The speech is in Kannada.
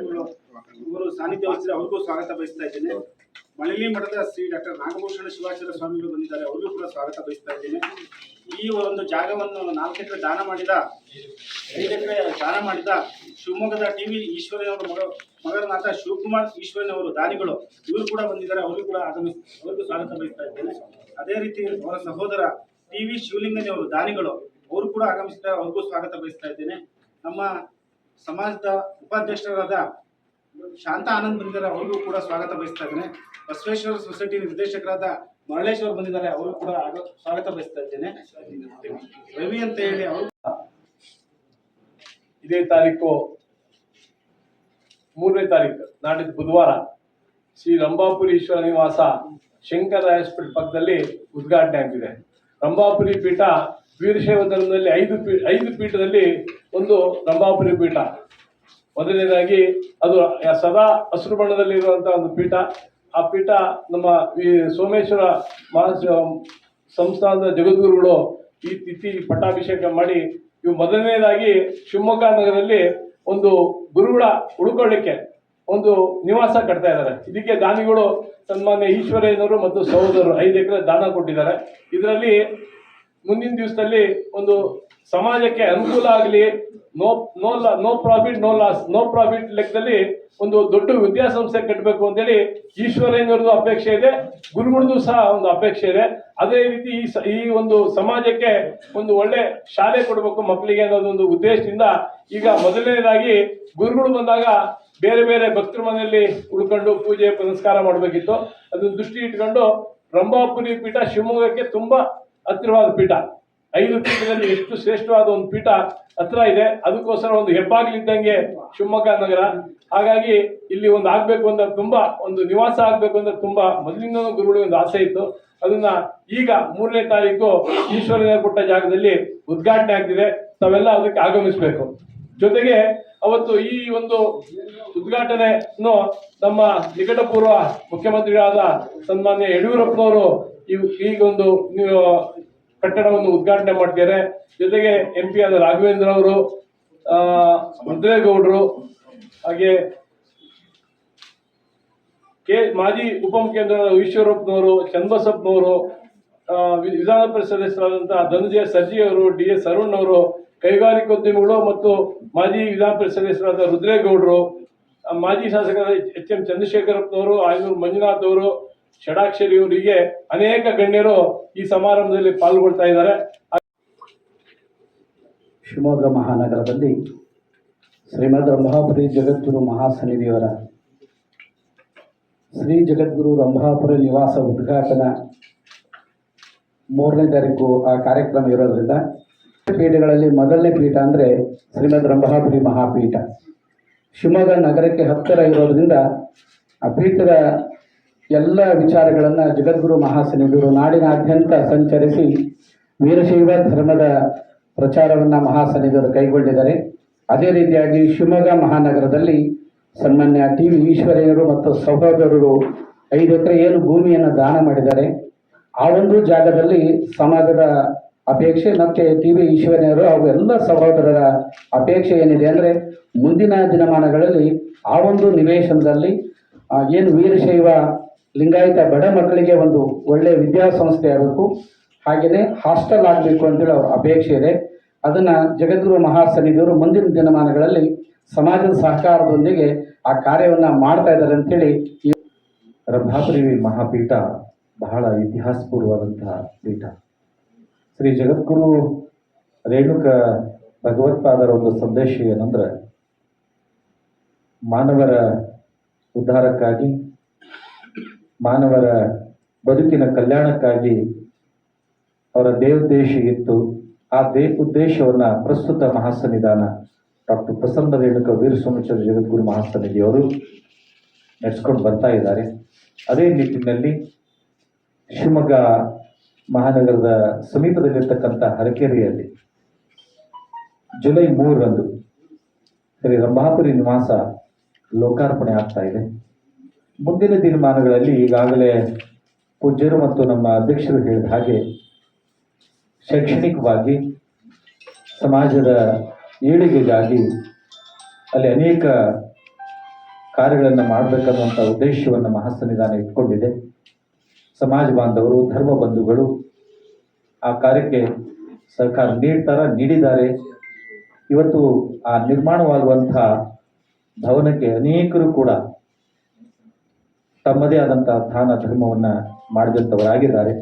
ಇವರು ಸಾನ್ನಿಧ್ಯ ವಹಿಸಿದ್ರೆ ಅವ್ರಿಗೂ ಸ್ವಾಗತ ಬಯಸ್ತಾ ಇದ್ದೇನೆ. ಮಳಲಿ ಮಠದ ಶ್ರೀ ಡಾಕ್ಟರ್ ನಾಗಭೂಷಣ ಶಿವಾಚಾರ್ಯ ಸ್ವಾಮಿಗಳು ಬಂದಿದ್ದಾರೆ, ಅವ್ರಿಗೂ ಕೂಡ ಸ್ವಾಗತ ಬಯಸ್ತಾ ಇದ್ದೇನೆ. ಈ ಒಂದು ಜಾಗವನ್ನು ನಾಲ್ಕು ಎಕರೆ ದಾನ ಮಾಡಿದ, ಐದು ಎಕರೆ ದಾನ ಮಾಡಿದ ಶಿವಮೊಗ್ಗದ ಟಿ ವಿ ಈಶ್ವರನವರ ಮಗ ಮಗನಾಥ ಶಿವಕುಮಾರ್ ಈಶ್ವರನವರು ದಾನಿಗಳು, ಇವರು ಕೂಡ ಬಂದಿದ್ದಾರೆ ಅವರು ಕೂಡ ಆಗಮಿಸ್ ಅವರಿಗೂ ಸ್ವಾಗತ ಬಯಸ್ತಾ ಇದ್ದೇನೆ. ಅದೇ ರೀತಿ ಅವರ ಸಹೋದರ ಟಿ ವಿ ಶಿವಲಿಂಗನವರು ದಾನಿಗಳು, ಅವರು ಕೂಡ ಆಗಮಿಸಿದ್ದಾರೆ, ಅವ್ರಿಗೂ ಸ್ವಾಗತ ಬಯಸ್ತಾ ಇದ್ದೇನೆ. ನಮ್ಮ ಸಮಾಜದ ಉಪಾಧ್ಯಕ್ಷರಾದ ಶಾಂತ ಆನಂದ್ ಬಂದಿದ್ದಾರೆ, ಅವರಿಗೂ ಕೂಡ ಸ್ವಾಗತ ಬಯಸ್ತಾ ಇದ್ದೇನೆ. ಬಸವೇಶ್ವರ ಸೊಸೈಟಿ ನಿರ್ದೇಶಕರಾದ ಮರಳೇಶ್ವರ್ ಬಂದಿದ್ದಾರೆ ಅವರು ಕೂಡ ಸ್ವಾಗತ ಬಯಸ್ತಾ ಇದ್ದೇನೆ. ರವಿ ಅಂತ ಹೇಳಿ ಅವರು. ಇದೇ ತಾರೀಕು ಮೂರನೇ ತಾರೀಕು, ನಾಡಿದ್ದು ಬುಧವಾರ, ಶ್ರೀ ರಂಭಾಪುರಿ ಈಶ್ವರ ನಿವಾಸ ಶಂಕರ ಹಾಸ್ಪಿಟಲ್ ಪಕ್ಕದಲ್ಲಿ ಉದ್ಘಾಟನೆ ಆಗಿದೆ ರಂಭಾಪುರಿ ಪೀಠ ವೀರಶೈವ ಧರ್ಮದಲ್ಲಿ ಐದು ಪೀಠ ಐದು ಪೀಠದಲ್ಲಿ ಒಂದು ರಂಭಾಪುರಿ ಪೀಠ. ಮೊದಲನೇದಾಗಿ ಅದು ಸದಾ ಹಸಿರು ಬಣ್ಣದಲ್ಲಿರುವಂಥ ಒಂದು ಪೀಠ. ಆ ಪೀಠ ನಮ್ಮ ಈ ಸೋಮೇಶ್ವರ ಮಹಾ ಸಂಸ್ಥಾನದ ಜಗದ್ಗುರುಗಳು ಈ ತಿಥಿ ಪಟ್ಟಾಭಿಷೇಕ ಮಾಡಿ, ಇವು ಮೊದಲನೇದಾಗಿ ಶಿವಮೊಗ್ಗ ನಗರದಲ್ಲಿ ಒಂದು ಗುರುಗಳ ಉಳ್ಕೊಳ್ಳಿಕ್ಕೆ ಒಂದು ನಿವಾಸ ಕಟ್ತಾ ಇದ್ದಾರೆ. ಇದಕ್ಕೆ ದಾನಿಗಳು ಸನ್ಮಾನ್ಯ ಈಶ್ವರಯ್ಯನವರು ಮತ್ತು ಸಹೋದರರು ಐದು ಎಕರೆ ದಾನ ಕೊಟ್ಟಿದ್ದಾರೆ. ಇದರಲ್ಲಿ ಮುಂದಿನ ದಿವಸದಲ್ಲಿ ಒಂದು ಸಮಾಜಕ್ಕೆ ಅನುಕೂಲ ಆಗಲಿ, no no no profit no loss no profit ಲೆಕ್ಕದಲ್ಲಿ ಒಂದು ದೊಡ್ಡ ವಿದ್ಯಾಸಂಸ್ಥೆ ಕಟ್ಟಬೇಕು ಅಂತೇಳಿ ಈಶ್ವರಯ್ಯನವ್ರದ್ದು ಅಪೇಕ್ಷೆ ಇದೆ, ಗುರುಗಳದ್ದು ಸಹ ಒಂದು ಅಪೇಕ್ಷೆ ಇದೆ. ಅದೇ ರೀತಿ ಈ ಒಂದು ಸಮಾಜಕ್ಕೆ ಒಂದು ಒಳ್ಳೆ ಶಾಲೆ ಕೊಡಬೇಕು ಮಕ್ಕಳಿಗೆ ಅನ್ನೋದು ಒಂದು ಉದ್ದೇಶದಿಂದ ಈಗ ಮೊದಲನೇದಾಗಿ ಗುರುಗಳು ಬಂದಾಗ ಬೇರೆ ಬೇರೆ ಭಕ್ತರ ಮನೆಯಲ್ಲಿ ಉಳ್ಕೊಂಡು ಪೂಜೆ ಪುನಸ್ಕಾರ ಮಾಡಬೇಕಿತ್ತು. ಅದನ್ನು ದೃಷ್ಟಿ ಇಟ್ಕೊಂಡು ರಂಭಾಪುರಿ ಪೀಠ ಶಿವಮೊಗ್ಗಕ್ಕೆ ತುಂಬಾ ಹತ್ತಿರವಾದ ಪೀಠ. ಐದು ಪೀಠದಲ್ಲಿ ಎಷ್ಟು ಶ್ರೇಷ್ಠವಾದ ಒಂದು ಪೀಠ ಹತ್ರ ಇದೆ. ಅದಕ್ಕೋಸ್ಕರ ಒಂದು ಹೆಬ್ಬಾಗಿಲಿದ್ದಂಗೆ ಶಿವಮೊಗ್ಗ ನಗರ. ಹಾಗಾಗಿ ಇಲ್ಲಿ ಒಂದು ಆಗ್ಬೇಕು ಅಂತ ತುಂಬಾ ಒಂದು ನಿವಾಸ ಆಗ್ಬೇಕು ಅಂತ ತುಂಬಾ ಮೊದಲಿಂದ ಗುರುಗಳಿಗೆ ಒಂದು ಆಸೆ ಇತ್ತು. ಅದನ್ನ ಈಗ ಮೂರನೇ ತಾರೀಕು ಈಶ್ವರನ ಕೊಟ್ಟ ಜಾಗದಲ್ಲಿ ಉದ್ಘಾಟನೆ ಆಗ್ತಿದೆ. ತಾವೆಲ್ಲ ಅದಕ್ಕೆ ಆಗಮಿಸಬೇಕು. ಜೊತೆಗೆ ಅವತ್ತು ಈ ಒಂದು ಉದ್ಘಾಟನೆಯನ್ನು ನಮ್ಮ ನಿಕಟಪೂರ್ವ ಮುಖ್ಯಮಂತ್ರಿಗಳಾದ ಸನ್ಮಾನ್ಯ ಯಡಿಯೂರಪ್ಪನವರು ಇವ್ ಈಗೊಂದು ಕಟ್ಟಡವನ್ನು ಉದ್ಘಾಟನೆ ಮಾಡ್ತಿದ್ದಾರೆ ಜೊತೆಗೆ ಎಂ ಪಿ ಆದ ರಾಘವೇಂದ್ರ ಅವರು ಆ, ರುದ್ರೇಗೌಡರು ಹಾಗೆ ಕೆ ಮಾಜಿ ಉಪಮುಖ್ಯಮಂತ್ರಿ ಈಶ್ವರಪ್ಪನವರು ಚನ್ನಬಸಪ್ಪನವರು ವಿಧಾನ ಪರಿಷತ್ ಸದಸ್ಯರಾದಂತಹ ಧನುಜಯ ಸರ್ಜಿ ಅವರು ಡಿ ಎಸ್ ಅರುಣ್ ಅವರು ಕೈಗಾರಿಕೋದ್ಯಮಿಗಳು ಮತ್ತು ಮಾಜಿ ವಿಧಾನ ಪರಿಷತ್ ಸದಸ್ಯರಾದ ರುದ್ರೇಗೌಡರು ಮಾಜಿ ಶಾಸಕರಾದ ಎಚ್ ಎಂ ಚಂದ್ರಶೇಖರಪ್ಪನವರು ಆಯನೂರು ಮಂಜುನಾಥ್ ಅವರು ಷಡಾಕ್ಷರಿ ಇವರಿಗೆ ಅನೇಕ ಗಣ್ಯರು ಈ ಸಮಾರಂಭದಲ್ಲಿ ಪಾಲ್ಗೊಳ್ತಾ ಇದ್ದಾರೆ. ಶಿವಮೊಗ್ಗ ಮಹಾನಗರದಲ್ಲಿ ಶ್ರೀಮದ್ ರಂಭಾಪುರಿ ಜಗದ್ಗುರು ಮಹಾಸನ್ನಿಧಿಯವರ ಶ್ರೀ ಜಗದ್ಗುರು ರಂಭಾಪುರಿ ನಿವಾಸ ಉದ್ಘಾಟನಾ ಮೂರನೇ ತಾರೀಕು ಆ ಕಾರ್ಯಕ್ರಮ ಇರೋದ್ರಿಂದ ಪೀಠಗಳಲ್ಲಿ ಮೊದಲನೇ ಪೀಠ ಅಂದರೆ ಶ್ರೀಮದ್ ರಂಭಾಪುರಿ ಮಹಾಪೀಠ. ಶಿವಮೊಗ್ಗ ನಗರಕ್ಕೆ ಹತ್ತಿರ ಇರೋದ್ರಿಂದ ಆ ಪೀಠದ ಎಲ್ಲ ವಿಚಾರಗಳನ್ನು ಜಗದ್ಗುರು ಮಹಾಸನ್ನಿಧಿಗಳು ನಾಡಿನಾದ್ಯಂತ ಸಂಚರಿಸಿ ವೀರಶೈವ ಧರ್ಮದ ಪ್ರಚಾರವನ್ನು ಮಹಾಸನಿಗರು ಕೈಗೊಂಡಿದ್ದಾರೆ. ಅದೇ ರೀತಿಯಾಗಿ ಶಿವಮೊಗ್ಗ ಮಹಾನಗರದಲ್ಲಿ ಸನ್ಮಾನ್ಯ ಟಿ ವಿ ಈಶ್ವರಯ್ಯರು ಮತ್ತು ಸಹೋದರರು ಐದು ಎಕರೆ ಏನು ಭೂಮಿಯನ್ನು ದಾನ ಮಾಡಿದ್ದಾರೆ. ಆ ಒಂದು ಜಾಗದಲ್ಲಿ ಸಮಾಜದ ಅಪೇಕ್ಷೆ ಮತ್ತು ಟಿ ವಿ ಈಶ್ವರಯ್ಯರು ಹಾಗೂ ಎಲ್ಲ ಸಹೋದರರ ಅಪೇಕ್ಷೆ ಏನಿದೆ ಅಂದರೆ ಮುಂದಿನ ದಿನಮಾನಗಳಲ್ಲಿ ಆ ಒಂದು ನಿವೇಶನದಲ್ಲಿ ಏನು ವೀರಶೈವ ಲಿಂಗಾಯತ ಬಡ ಮಕ್ಕಳಿಗೆ ಒಂದು ಒಳ್ಳೆಯ ವಿದ್ಯಾಸಂಸ್ಥೆ ಆಗಬೇಕು. ಹಾಗೆಯೇ ಹಾಸ್ಟೆಲ್ ಆಗಬೇಕು ಅಂತೇಳಿ ಅವ್ರ ಅಪೇಕ್ಷೆ ಇದೆ. ಅದನ್ನು ಜಗದ್ಗುರು ಮಹಾಸನ್ನಿಧಿಯವರು ಮುಂದಿನ ದಿನಮಾನಗಳಲ್ಲಿ ಸಮಾಜದ ಸಹಕಾರದೊಂದಿಗೆ ಆ ಕಾರ್ಯವನ್ನು ಮಾಡ್ತಾ ಇದ್ದಾರೆ ಅಂತೇಳಿ ಈ ಮಹಾಪೀಠ ಬಹಳ ಇತಿಹಾಸಪೂರ್ವವಾದಂತಹ ಪೀಠ. ಶ್ರೀ ಜಗದ್ಗುರು ರೇಣುಕ ಭಗವತ್ಪಾದರ ಒಂದು ಸಂದೇಶ ಏನಂದ್ರೆ, ಮಾನವರ ಉದ್ಧಾರಕ್ಕಾಗಿ ಮಾನವರ ಬದುಕಿನ ಕಲ್ಯಾಣಕ್ಕಾಗಿ ಅವರ ದೇವೋದ್ದೇಶ ಇತ್ತು. ಆ ದೇ, ಉದ್ದೇಶವನ್ನ ಪ್ರಸ್ತುತ ಮಹಾಸನ್ನಿಧಾನ ಡಾಕ್ಟರ್ ಪ್ರಸನ್ನ ರೇಣುಕ ವೀರ ಸೋಮೇಶ್ವರ ಜಗದ್ಗುರು ಮಹಾಸನ್ನಿಧಿಯವರು ನಡೆಸ್ಕೊಂಡು ಬರ್ತಾ ಇದ್ದಾರೆ. ಅದೇ ನಿಟ್ಟಿನಲ್ಲಿ ಶಿವಮೊಗ್ಗ ಮಹಾನಗರದ ಸಮೀಪದಲ್ಲಿರ್ತಕ್ಕಂಥ ಹರಕೆರೆಯಲ್ಲಿ ಜುಲೈ ಮೂರರಂದು ಶ್ರೀ ರಂಭಾಪುರಿ ನಿವಾಸ ಲೋಕಾರ್ಪಣೆ ಆಗ್ತಾ ಇದೆ. ಮುಂದಿನ ದಿನಮಾನಗಳಲ್ಲಿ ಈಗಾಗಲೇ ಪೂಜ್ಯರು ಮತ್ತು ನಮ್ಮ ಅಧ್ಯಕ್ಷರು ಹೇಳಿದ ಹಾಗೆ ಶೈಕ್ಷಣಿಕವಾಗಿ ಸಮಾಜದ ಏಳಿಗೆಗಾಗಿ ಅಲ್ಲಿ ಅನೇಕ ಕಾರ್ಯಗಳನ್ನು ಮಾಡಬೇಕನ್ನುವಂಥ ಉದ್ದೇಶವನ್ನು ಮಹಾಸನ್ನಿಧಾನ ಇಟ್ಕೊಂಡಿದೆ. ಸಮಾಜ ಬಾಂಧವರು, ಧರ್ಮ ಬಂಧುಗಳು ಆ ಕಾರ್ಯಕ್ಕೆ ಸರ್ಕಾರ ನೀಡ್ತಾರ, ನೀಡಿದ್ದಾರೆ. ಇವತ್ತು ಆ ನಿರ್ಮಾಣವಾಗುವಂಥ ಭವನಕ್ಕೆ ಅನೇಕರು ಕೂಡ ತಮ್ಮದೇ ಆದಂತಹ ದಾನ ಧರ್ಮವನ್ನ ಮಾಡಿದಂಥವರಾಗಿದ್ದಾರೆ.